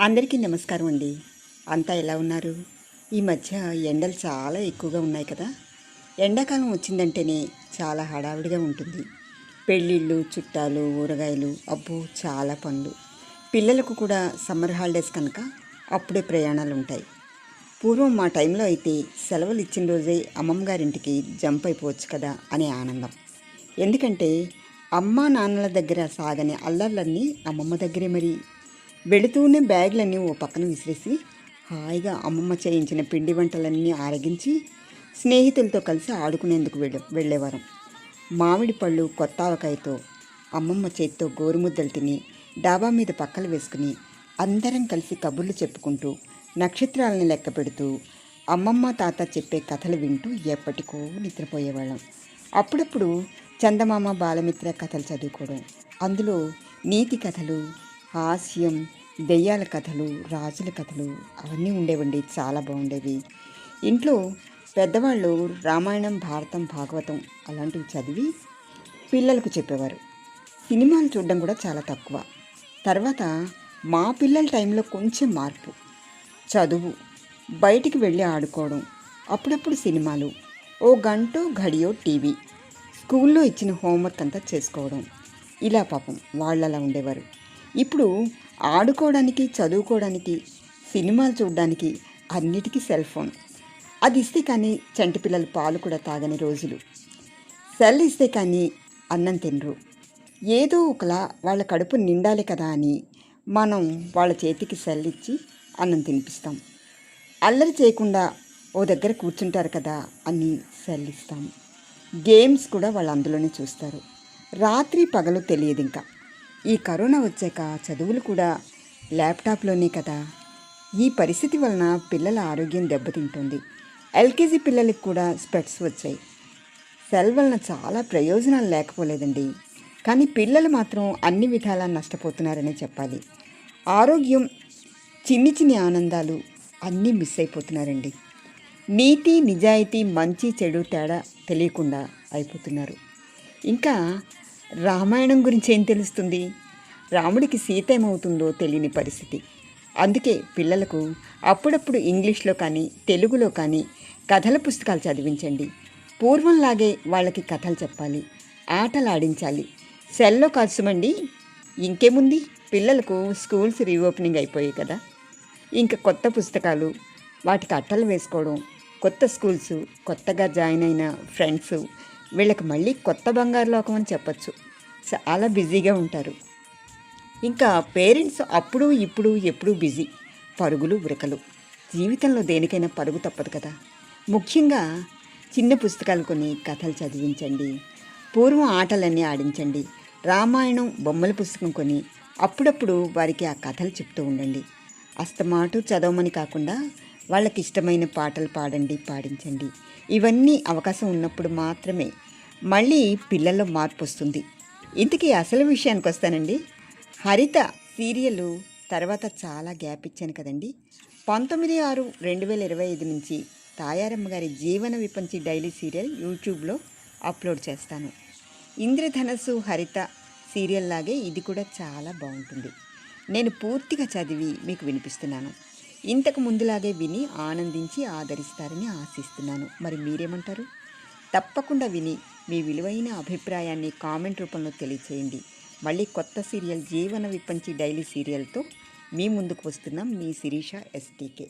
అందరికీ నమస్కారం అండి. అంతా ఎలా ఉన్నారు? ఈ మధ్య ఎండలు చాలా ఎక్కువగా ఉన్నాయి కదా. ఎండాకాలం వచ్చిందంటేనే చాలా హడావిడిగా ఉంటుంది. పెళ్ళిళ్ళు చుట్టాలు ఊరగాయలు అబ్బో చాలా పనులు. పిల్లలకు కూడా సమ్మర్ హాలిడేస్ కనుక అప్పుడే ప్రయాణాలు ఉంటాయి. పూర్వం మా టైంలో అయితే సెలవులు ఇచ్చిన రోజే అమ్మమ్మ గారింటికి జంప్ అయిపోవచ్చు కదా అనే ఆనందం. ఎందుకంటే అమ్మ నాన్నల దగ్గర సాగని అల్లర్లన్నీ అమ్మమ్మ దగ్గరే మరి. వెళుతూనే బ్యాగులన్నీ ఓ పక్కన విసిరేసి హాయిగా అమ్మమ్మ చేయించిన పిండి వంటలన్నీ ఆరగించి స్నేహితులతో కలిసి ఆడుకునేందుకు వెళ్ళ వెళ్ళేవారం. మామిడి పళ్ళు కొత్త ఆవకాయతో అమ్మమ్మ చేతితో గోరుముద్దలు తిని డాబా మీద పక్కలు వేసుకుని అందరం కలిసి కబుర్లు చెప్పుకుంటూ నక్షత్రాలని లెక్క పెడుతూ అమ్మమ్మ తాత చెప్పే కథలు వింటూ ఎప్పటికో నిద్రపోయేవాళ్ళం. అప్పుడప్పుడు చందమామ బాలమిత్ర కథలు చదువుకోవడం. అందులో నీతి కథలు హాస్యం దెయ్యాల కథలు రాజుల కథలు అవన్నీ ఉండేవండి చాలా బాగుండేవి. ఇంట్లో పెద్దవాళ్ళు రామాయణం భారతం భాగవతం అలాంటివి చదివి పిల్లలకు చెప్పేవారు. సినిమాలు చూడడం కూడా చాలా తక్కువ. తర్వాత మా పిల్లల టైంలో కొంచెం మార్పు. చదువు బయటికి వెళ్ళి ఆడుకోవడం అప్పుడప్పుడు సినిమాలు ఓ గంటో ఘడియో టీవీ స్కూల్లో ఇచ్చిన హోంవర్క్ అంతా చేసుకోవడం ఇలా పాపం వాళ్ళు అలా ఉండేవారు. ఇప్పుడు ఆడుకోవడానికి చదువుకోవడానికి సినిమాలు చూడడానికి అన్నిటికీ సెల్ ఫోన్. అది ఇస్తే కానీ చంటి పిల్లలు పాలు కూడా తాగని రోజులు. సెల్ ఇస్తే కానీ అన్నం తినరు. ఏదో ఒకలా వాళ్ళ కడుపు నిండాలి కదా అని మనం వాళ్ళ చేతికి సెల్ ఇచ్చి అన్నం తినిపిస్తాం. అల్లరి చేయకుండా ఓ దగ్గర కూర్చుంటారు కదా అని సెల్ ఇస్తాం. గేమ్స్ కూడా వాళ్ళు అందులోనే చూస్తారు. రాత్రి పగలు తెలియదు ఇంకా. ఈ కరోనా వచ్చాక చదువులు కూడా ల్యాప్టాప్లోనే కదా. ఈ పరిస్థితి వలన పిల్లల ఆరోగ్యం దెబ్బతింటుంది. ఎల్కేజీ పిల్లలకి కూడా స్పెట్స్ వచ్చాయి. సెల్ వలన చాలా ప్రయోజనాలు లేకపోలేదండి. కానీ పిల్లలు మాత్రం అన్ని విధాలా నష్టపోతున్నారనే చెప్పాలి. ఆరోగ్యం చిన్ని చిన్ని ఆనందాలు అన్నీ మిస్ అయిపోతున్నారండి. నీతి నిజాయితీ మంచి చెడు తేడా తెలియకుండా అయిపోతున్నారు. ఇంకా రామాయణం గురించి ఏం తెలుస్తుంది? రాముడికి సీత ఏమవుతుందో తెలియని పరిస్థితి. అందుకే పిల్లలకు అప్పుడప్పుడు ఇంగ్లీష్లో కానీ తెలుగులో కానీ కథల పుస్తకాలు చదివించండి. పూర్వంలాగే వాళ్ళకి కథలు చెప్పాలి ఆటలు ఆడించాలి సెల్లో కలుసుమండి ఇంకేముంది? పిల్లలకు స్కూల్స్ రీఓపెనింగ్ అయిపోయాయి కదా. ఇంకా కొత్త పుస్తకాలు వాటికి అట్టలు వేసుకోవడం కొత్త స్కూల్స్ కొత్తగా జాయిన్ అయిన ఫ్రెండ్స్ వీళ్ళకి మళ్ళీ కొత్త బంగారు లోకం అని చెప్పచ్చు. చాలా బిజీగా ఉంటారు. ఇంకా పేరెంట్స్ అప్పుడు ఇప్పుడు ఎప్పుడూ బిజీ. పరుగులు ఉరకలు. జీవితంలో దేనికైనా పరుగు తప్పదు కదా. ముఖ్యంగా చిన్న పుస్తకాలు కొన్ని కథలు చదివించండి. పూర్వం ఆటలన్నీ ఆడించండి. రామాయణం బొమ్మల పుస్తకం కొని అప్పుడప్పుడు వారికి ఆ కథలు చెప్తూ ఉండండి. అస్తమాటు చదవమని కాకుండా వాళ్ళకి ఇష్టమైన పాటలు పాడండి పాడించండి. ఇవన్నీ అవకాశం ఉన్నప్పుడు మాత్రమే మళ్ళీ పిల్లల్లో మార్పు వస్తుంది. ఇంతకీ అసలు విషయానికి వస్తానండి. హరిత సీరియల్ తర్వాత చాలా గ్యాప్ ఇచ్చాను కదండి. పంతొమ్మిది ఆరు రెండు వేల ఇరవై ఐదు నుంచి తాయారమ్మ గారి జీవన విపంచి డైలీ సీరియల్ యూట్యూబ్లో అప్లోడ్ చేస్తాను. ఇంద్రధనస్సు హరిత సీరియల్ లాగే ఇది కూడా చాలా బాగుంటుంది. నేను పూర్తిగా చదివి మీకు వినిపిస్తున్నాను. ఇంతకు ముందులాగే విని ఆనందించి ఆదరిస్తారని ఆశిస్తున్నాను. మరి మీరేమంటారు? తప్పకుండా విని మీ విలువైన అభిప్రాయాన్ని కామెంట్ రూపంలో తెలియచేయండి. మళ్ళీ కొత్త సీరియల్ జీవన విపంచి డైలీ సీరియల్తో మీ ముందుకు వస్తున్నాం మీ శిరీష ఎస్టీకే.